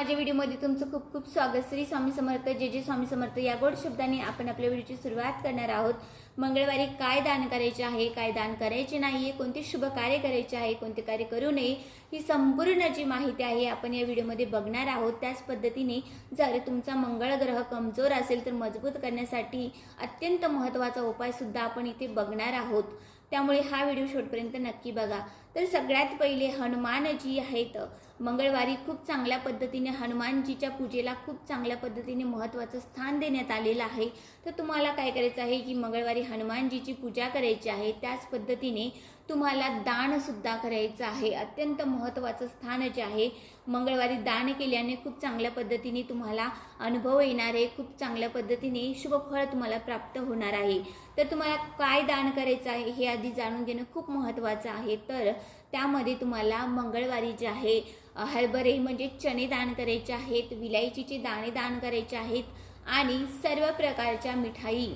माझ्या व्हिडिओमध्ये तुमचं खूप खूप स्वागत. श्री स्वामी समर्थ जे जे स्वामी समर्थ. या गोड शब्दांनी आपण आपल्या व्हिडिओची सुरुवात करणार आहोत. मंगळवारी काय दान करायचे आहे काय दान करायचे नाही आहे कोणते शुभ कार्य करायचे आहे कोणते कार्य करू नये ही संपूर्ण जी माहिती आहे आपण या व्हिडिओमध्ये बघणार आहोत. त्याच पद्धतीने जर तुमचा मंगळ ग्रह कमजोर असेल तर मजबूत करण्यासाठी अत्यंत महत्त्वाचा उपायसुद्धा आपण इथे बघणार आहोत. त्यामुळे हा व्हिडिओ शेवटपर्यंत नक्की बघा. तर सगळ्यात पहिले हनुमानजी आहेत. मंगळवारी खूप चांगल्या पद्धतीने हनुमानजीच्या पूजेला खूप चांगल्या पद्धतीने महत्त्वाचं स्थान देण्यात आलेलं आहे. तर तुम्हाला काय करायचं आहे की मंगळवारी हनुमानजीची पूजा करायची आहे. त्याच पद्धतीने तुम्हाला दानसुद्धा करायचं आहे. अत्यंत महत्त्वाचं स्थान जे आहे मंगळवारी दान केल्याने खूप चांगल्या पद्धतीने तुम्हाला अनुभव येणार आहे. खूप चांगल्या पद्धतीने शुभफळ तुम्हाला प्राप्त होणार आहे. तर तुम्हाला काय दान करायचं आहे हे आधी जाणून घेणं खूप महत्त्वाचं आहे. तर त्यामध्ये तुम्हाला मंगळवारी जे आहे हरभरे म्हणजे चणे दान करायचे आहेत विलायचीचे दाणे दान करायचे आहेत आणि सर्व प्रकारच्या मिठाई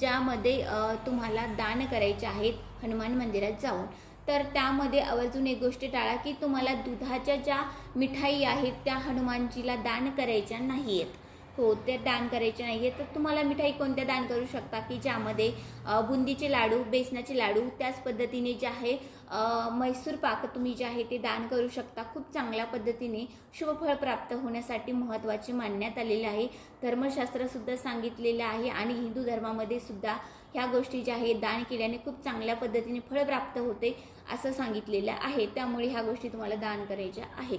ज्यामध्ये तुम्हाला दान करायचे आहेत हनुमान मंदिरात जाऊन. तर त्यामध्ये आवर्जून एक गोष्ट टाळा की तुम्हाला दुधाच्या ज्या मिठाई आहेत त्या हनुमानजीला दान करायच्या नाही आहेत हो ते दान करायचे नाही आहे तर तुम्हाला मिठाई कोणत्या दान करू शकता? की ज्यामध्ये बुंदीचे लाडू बेसनाचे लाडू त्याच पद्धतीने जे आहे म्हैसूर पाक तुम्ही जे आहे ते दान करू शकता. खूप चांगल्या पद्धतीने शुभफळ प्राप्त होण्यासाठी महत्त्वाचे मानण्यात आलेले आहे. धर्मशास्त्रसुद्धा सांगितलेलं आहे आणि हिंदू धर्मामध्ये सुद्धा ह्या गोष्टी ज्या आहेत दान केल्याने खूप चांगल्या पद्धतीने फळ प्राप्त होते असं सांगितलेलं आहे. त्यामुळे ह्या गोष्टी तुम्हाला दान करायच्या आहेत.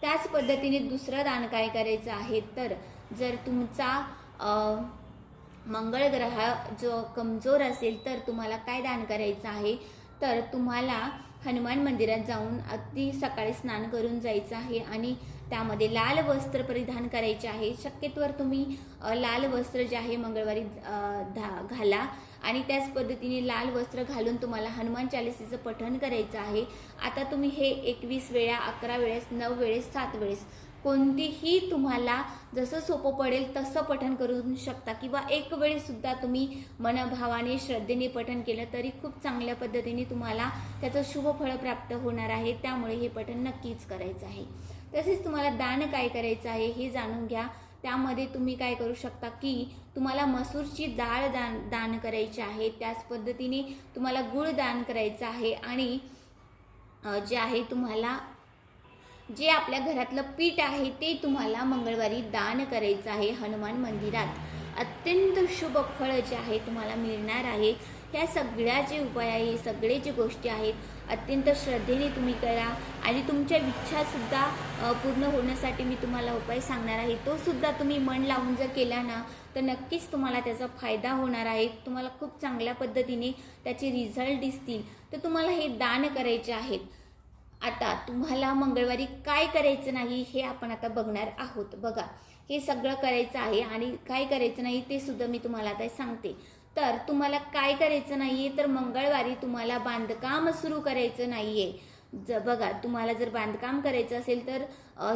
त्याच पद्धतीने दुसरं दान काय करायचं आहे? तर जर तुमचा मंगळ ग्रह जो कमजोर असेल तर तुम्हाला काय दान करायचं आहे? तर तुम्हाला हनुमान मंदिरात जाऊन अगदी सकाळी स्नान करून जायचं आहे आणि त्यामध्ये लाल वस्त्र परिधान करायचे आहे. शक्यतोवर तुम्ही लाल वस्त्र जे आहे मंगळवारी धा घाला आणि त्याच पद्धतीने लाल वस्त्र घालून तुम्हाला हनुमान चालिसेचं पठण करायचं आहे. आता तुम्ही हे एकवीस वेळा अकरा वेळेस नऊ वेळेस सात वेळेस कोणतीही तुम्हाला जसं सोपं पडेल तसं पठण करू शकता. किंवा एक वेळेसुद्धा तुम्ही मनभावाने श्रद्धेने पठण केलं तरी खूप चांगल्या पद्धतीने तुम्हाला त्याचं शुभ फळ प्राप्त होणार आहे. त्यामुळे हे पठण नक्कीच करायचं आहे. तसेच तुम्हाला दान काय करायचं आहे हे जाणून घ्या. त्यामध्ये तुम्ही काय करू शकता की तुम्हाला मसूरची डाळ दान दान करायची आहे. त्याच पद्धतीने तुम्हाला गुळ दान करायचं आहे. आणि जे आहे तुम्हाला जे आपल्या घरातलं पीठ आहे ते तुम्हाला मंगळवारी दान करायचं आहे हनुमान मंदिरात. अत्यंत शुभ फळ जे आहे तुम्हाला मिळणार आहे. ह्या सगळ्या जे उपाय आहे सगळे जे गोष्टी आहेत अत्यंत श्रद्धेने तुम्ही करा. आणि तुमच्या इच्छासुद्धा पूर्ण होण्यासाठी मी तुम्हाला उपाय सांगणार आहे. तो सुद्धा तुम्ही मन लावून जर केला ना तर नक्कीच तुम्हाला त्याचा फायदा होणार आहे. तुम्हाला खूप चांगल्या पद्धतीने त्याचे रिझल्ट दिसतील. तर तुम्हाला हे दान करायचे आहेत. आता तुम्हाला मंगळवारी काय करायचं नाही हे आपण आता बघणार आहोत. बघा हे सगळं करायचं आहे आणि काय करायचं नाही ते सुद्धा मी तुम्हाला आता सांगते. तर तुम्हाला काय करायचं नाही तर मंगळवारी तुम्हाला बांधकाम सुरू करायचं नाही आहे ज बघा तुम्हाला जर बांधकाम करायचं असेल तर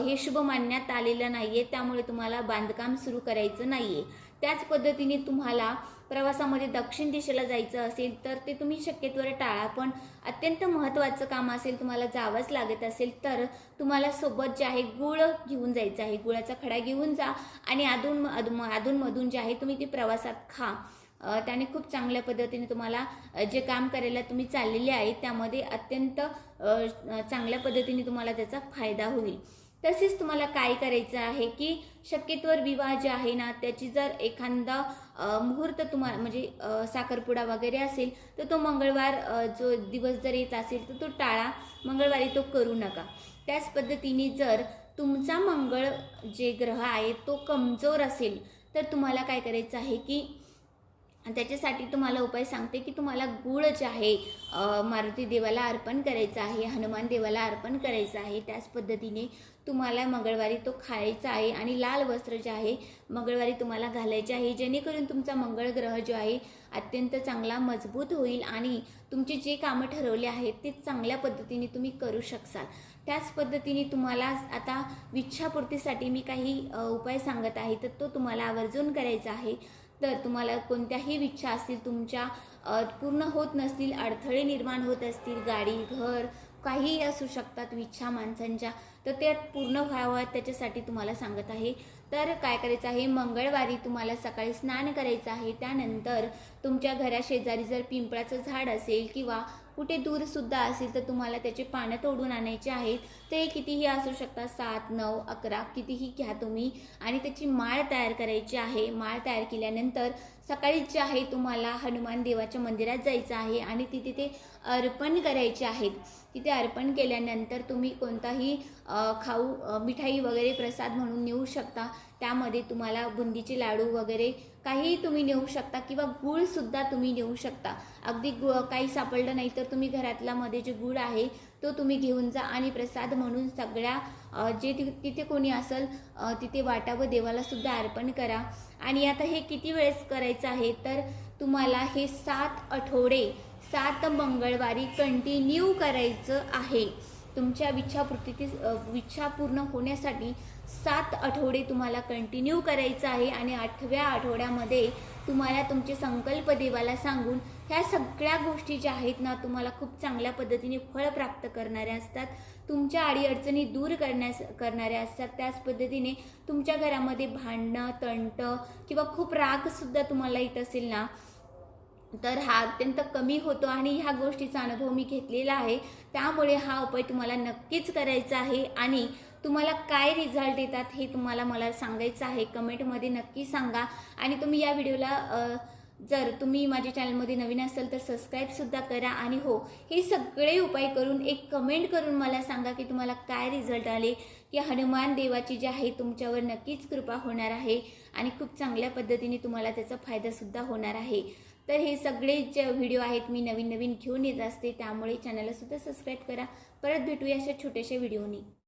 हे शुभ मानण्यात आलेलं नाही आहे त्यामुळे तुम्हाला बांधकाम सुरू करायचं नाही आहे त्याच पद्धतीने तुम्हाला प्रवासामध्ये दक्षिण दिशेला जायचं असेल तर ते तुम्ही शक्यतोवर टाळा. पण अत्यंत महत्त्वाचं काम असेल तुम्हाला जावंच लागत असेल तर तुम्हाला सोबत जे आहे गुळ घेऊन जायचं आहे. गुळाचा खडा घेऊन जा आणि अधून अधूनमधून जे आहे तुम्ही ते प्रवासात खा. त्याने खूप चांगल्या पद्धतीने तुम्हाला जे काम करायला तुम्ही चाललेले आहे त्यामध्ये अत्यंत चांगल्या पद्धतीने तुम्हाला त्याचा फायदा होईल. तसेच तुम्हाला काय करायचं आहे की शक्यतोवर विवाह जे आहे ना त्याची जर एखादा मुहूर्त तुम्हाला म्हणजे साखरपुडा वगैरे असेल तर तो मंगळवार जो दिवस जर येत असेल तर तो टाळा. मंगळवारी तो करू नका. त्याच पद्धतीने जर तुमचा मंगळ जे ग्रह आहे तो कमजोर असेल तर तुम्हाला काय करायचं आहे की त्याच्यासाठी तुम्हाला उपाय सांगते की तुम्हाला गुळ जे आहे मारुती देवाला अर्पण करायचं आहे हनुमान देवाला अर्पण करायचं आहे. त्याच पद्धतीने तुम्हाला मंगळवारी तो खायचा आहे आणि लाल वस्त्र जे आहे मंगळवारी तुम्हाला घालायचे आहे. जेणेकरून तुमचा मंगळ ग्रह जो आहे अत्यंत चांगला मजबूत होईल आणि तुमचे जे कामं ठरवले आहेत ते चांगल्या पद्धतीने तुम्ही करू शकसाल. त्याच पद्धतीने तुम्हाला आता इच्छापूर्तीसाठी मी काही उपाय सांगत आहे. तर तो तुम्हाला आवर्जून करायचा आहे. तर तुम्हाला कोणत्याही इच्छा असतील तुमच्या पूर्ण होत नसतील अडथळे निर्माण होत असतील गाडी घर काहीही असू शकतात इच्छा माणसांच्या तर ते पूर्ण व्हावं त्याच्यासाठी तुम्हाला सांगत आहे. तर काय करायचं आहे? मंगळवारी तुम्हाला सकाळी स्नान करायचं आहे. त्यानंतर तुमच्या घराशेजारी जर पिंपळाचं झाड असेल किंवा कुठे दूरसुद्धा असेल तर तुम्हाला त्याचे पानं तोडून आणायचे आहेत. ते कितीही असू शकतात सात नऊ अकरा कितीही घ्या तुम्ही. आणि त्याची माळ तयार करायची आहे. माळ तयार केल्यानंतर सकाळीच जे आहे तुम्हाला हनुमान देवाच्या मंदिरात जायचं आहे आणि तिथे ते अर्पण करायचे आहेत. तिथे अर्पण केल्यानंतर तुम्ही कोणताही खाऊ मिठाई वगैरे प्रसाद म्हणून नेऊ शकता. त्यामध्ये तुम्हाला बुंदीचे लाडू वगैरे काहीही तुम्ही नेऊ शकता किंवा गूळसुद्धा तुम्ही नेऊ शकता. अगदी गु काही सापडलं नाही तर तुम्ही घरातला मध्ये जे गूळ आहे तो तुम्ही घेऊन जा आणि प्रसाद म्हणून सगळ्या जे ति- तिथे कोणी असेल तिथे वाटा व देवाला सुद्धा अर्पण करा. आणि आता हे किती वेळेस करायचं आहे? तर तुम्हाला हे सात आठवडे सात मंगळवारी कंटिन्यू करायचं आहे. तुमच्या इच्छापूर्ती इच्छा पूर्ण होण्यासाठी सात आठवडे तुम्हाला कंटिन्यू करायचं आहे आणि आठव्या आठवड्यामध्ये तुम्हाला तुमचे संकल्प देवाला सांगून ह्या सगळ्या गोष्टी ज्या आहेत ना तुम्हाला खूप चांगल्या पद्धतीने फळ प्राप्त करणाऱ्या असतात. तुमच्या अडीअडचणी दूर करण्यास करणाऱ्या असतात. त्याच पद्धतीने तुमच्या घरामध्ये भांडणं तंट किंवा खूप रागसुद्धा तुम्हाला येत असेल ना तर हा अत्यंत कमी होतो आणि ह्या गोष्टीचा अनुभव मी घेतलेला आहे. त्यामुळे हा उपाय तुम्हाला नक्कीच करायचा आहे आणि तुम्हाला काय रिझल्ट येतात हे तुम्हाला मला सांगायचं आहे. कमेंटमध्ये नक्की सांगा. आणि तुम्ही या व्हिडिओला जर तुम्ही माझ्या चॅनलमध्ये नवीन असाल तर सबस्क्राईबसुद्धा करा आणि हो हे सगळे उपाय करून एक कमेंट करून मला सांगा की तुम्हाला काय रिझल्ट आले की हनुमान देवाची जी आहे तुमच्यावर नक्कीच कृपा होणार आहे आणि खूप चांगल्या पद्धतीने तुम्हाला त्याचा फायदासुद्धा होणार आहे. तर हे सगळे जे व्हिडिओ आहेत मी नवीन नवीन घेऊन येत असते. त्यामुळे चॅनलसुद्धा सबस्क्राईब करा. परत भेटूया अशा छोट्याशा व्हिडिओनी